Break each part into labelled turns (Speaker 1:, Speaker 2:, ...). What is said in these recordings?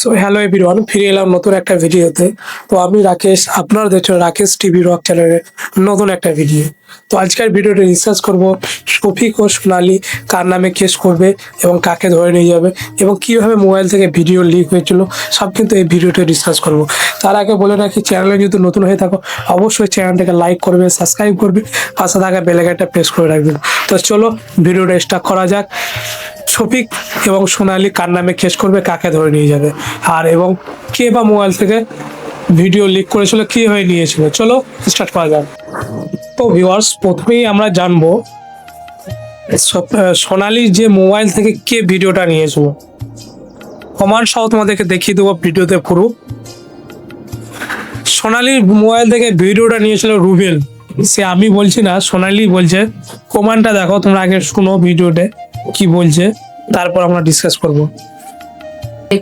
Speaker 1: So hello everyone ফিরে এলাম নতুন একটা ভিডিওতে। তো আমি রাকেশ, আপনারা দেখছেন রাকেশ টিভি রক চ্যানেলের নতুন একটা ভিডিও। তো আজকের ভিডিওতে রিসার্চ করব শফিক ও সোনালি কার নামে কেস করবে এবং কাকে ধরে নিয়ে যাবে এবং কীভাবে মোবাইল থেকে ভিডিও লিক হয়েছিল, সব কিন্তু এই ভিডিওতে রিসার্চ করব। তার আগে বলে রাখি চ্যানেলে যদি নতুন হয়ে থাকো, অবশ্যই চ্যানেলটাকে লাইক করবে সাবস্ক্রাইব করবে, পাশে থাকা বেলাইকানটা প্রেস করে রাখবেন তো চলো, ভিডিওটা স্টার্ট করা যাক। শফিক এবং সোনালি কার নামে কেস করবে, কাকে ধরে নিয়ে যাবে? আর এবং কে বা মোবাইল থেকে ভিডিও লিক করেছিল, কি হয়ে নিয়েছিল? চলো স্টার্ট করা যাক। তো ভিউয়ার্স প্রথমেই আমরা জানব সোনালির যে মোবাইল থেকে কে ভিডিওটা নিয়েছিল। প্রমাণ সহ তোমাদেরকে দেখিয়ে দেবো ভিডিওতে পুরো। সোনালির মোবাইল থেকে ভিডিওটা নিয়েছিল রুবেল। সে আমি বলছি না, সোনালি বলছে প্রমাণটা দেখো, তোমরা আগে শুনো ভিডিওতে, কি বলছে। তারপর আমরা ডিসকাস করব।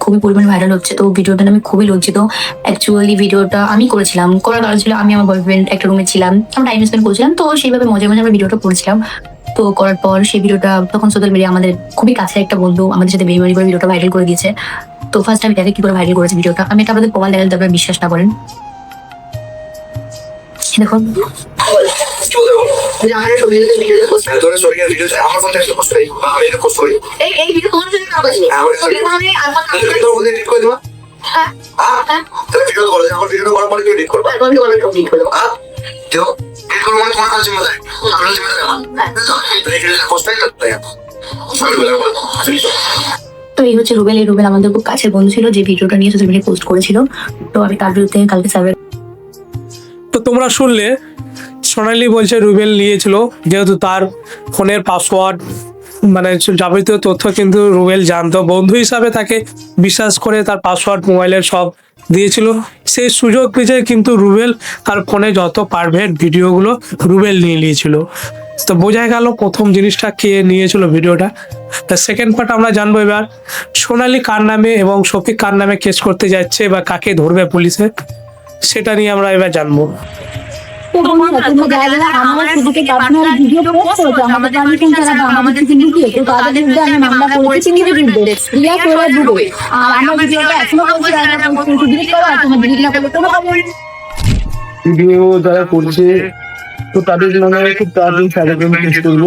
Speaker 2: খুবই পরিমাণে ভাইরাল হচ্ছে, তো ভিডিওটা আমি খুবই লজ্জিত। অ্যাকচুয়ালি ভিডিওটা আমি করেছিলাম, করার কারণ ছিল আমি আমার বয়ফ্রেন্ড একটা রুমে ছিলাম, আমরা টাইম স্পেন্ড করছিলাম, তো সেইভাবে মজা মজা আমরা ভিডিওটা করেছিলাম। তো করার পর সেই ভিডিওটা তখন সোশ্যাল মিডিয়া আমাদের খুবই কাছে একটা বন্ধু আমাদের সাথে বেমারি করে ভিডিওটা ভাইরাল করে দিয়েছে। তো ফার্স্ট আমি দেখে কি করে ভাইরাল করেছে ভিডিওটা? আমি এটা আপনাদের প্রমাণ দেখালে তারপরে বিশ্বাস না করেন। দেখুন।
Speaker 3: তো এই
Speaker 2: হচ্ছে রুবেল, এই রুবেল আমাদের খুব কাছের বন্ধু ছিল, যে ভিডিওটা নিয়ে সোশ্যাল মিডিয়ায় পোস্ট করেছিল। তো আমি তার বিরুদ্ধে কালকে সার্ভে
Speaker 1: তো তোমরা শুনলে সোনালি বলছে রুবেল নিয়েছিল, যেহেতু তার ফোনের পাসওয়ার্ড মানে যাবতীয় তথ্য কিন্তু রুবেল জানতো। বন্ধু হিসাবে তাকে বিশ্বাস করে তার পাসওয়ার্ড মোবাইলের সব দিয়েছিল। সেই সুযোগ পেয়ে কিন্তু রুবেল তার ফোনে যত পারভেট ভিডিওগুলো রুবেল নিয়ে নিয়েছিল। তো বোঝা গেল প্রথম জিনিসটা কে নিয়েছিল ভিডিওটা। তা সেকেন্ড পার্ট আমরা জানব এবার। সোনালি কার নামে এবং শফিক কার নামে কেস করতে যাচ্ছে বা কাকে ধরবে পুলিশে, সেটা নিয়ে আমরা এবার জানব।
Speaker 4: আমার শুধুকে পার্সোনাল ভিডিও পোস্ট করেছে? আমাদের আমি কিন্তু তারা আমাদের থেকে লুকিয়ে তো তাদের বিরুদ্ধে আমি মামলা করেছি নিজের বিরুদ্ধে রিয়া করে দেবো আর আমার ভিডিওটা এখনও করছি আর ডিলিট করো আর তোমার ডিলিট না করলে কোনো খবর
Speaker 5: ভিডিও যারা করছে তো তাদের নামে খুব তাড়াতাড়ি সাজাবেন কেস করব।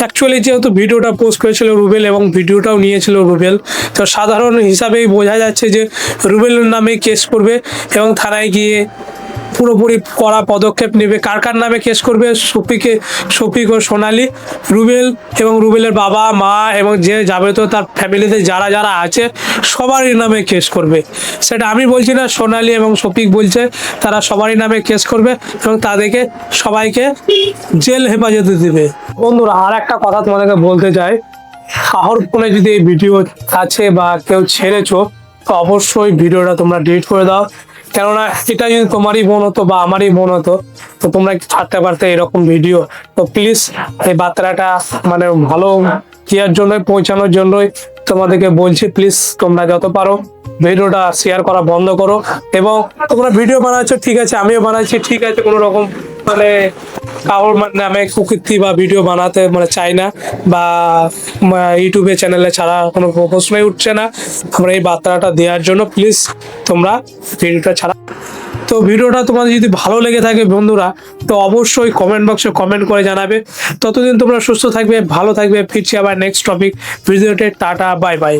Speaker 1: অ্যাকচুয়ালি যেহেতু ভিডিওটা পোস্ট করেছিল রুবেল এবং ভিডিওটাও নিয়েছিল রুবেল তো সাধারণ হিসাবেই বোঝা যাচ্ছে যে রুবেলের নামে কেস করবে এবং থানায় গিয়ে পুরোপুরি কড়া পদক্ষেপ নেবে। কার কার নামে কেস করবে? শফিকে শফিক ও সোনালি। রুবেল এবং রুবেলের বাবা, মা এবং যে যাবে তো তার ফ্যামিলিতে যারা যারা আছে, সবারই নামে কেস করবে। সেটা আমি বলছি না, সোনালি এবং শফিক বলছে, তারা সবারই নামে কেস করবে এবং তাদেরকে সবাইকে জেল হেফাজতে দেবে। বন্ধুরা, আর একটা কথা তোমাদেরকে বলতে চাই। কাহর ফোনে যদি এই ভিডিও আছে বা কেউ ছেড়েছো, তো অবশ্যই ভিডিওটা তোমরা ডিলিট করে দাও। কেননা এটা যদি তোমারই বোন হতো বা আমারই বোন হতো, তো তোমরা ছাড়তে পারতে এরকম ভিডিও তো প্লিজ এই বার্তাটা মানে ভালো কেয়ার জন্য পৌঁছানোর জন্যই তোমাদেরকে বলছি প্লিজ তোমরা যত পারো ভিডিওটা শেয়ার করা বন্ধ করো। এবং তোমরা ভিডিও বানাচ্ছ, ঠিক আছে, আমিও বানাচ্ছি, ঠিক আছে, কোনো রকম মানে কারোর নামে কুকীর্তি বা ভিডিও বানাতে মানে চাই না বা ইউটিউবে চ্যানেলে ছাড়া কোনো প্রশ্নই উঠছে না। আমরা এই বার্তাটা দেওয়ার জন্য প্লিজ তোমরা ভিডিওটা ছাড়া। তো ভিডিওটা তোমাদের যদি ভালো লেগে থাকে বন্ধুরা, তো অবশ্যই কমেন্ট বক্সে কমেন্ট করে জানাবে। ততদিন তোমরা সুস্থ থাকবে, ভালো থাকবে। ফিরছি আবার নেক্সট টপিক ভিডিওতে টাটা বাই বাই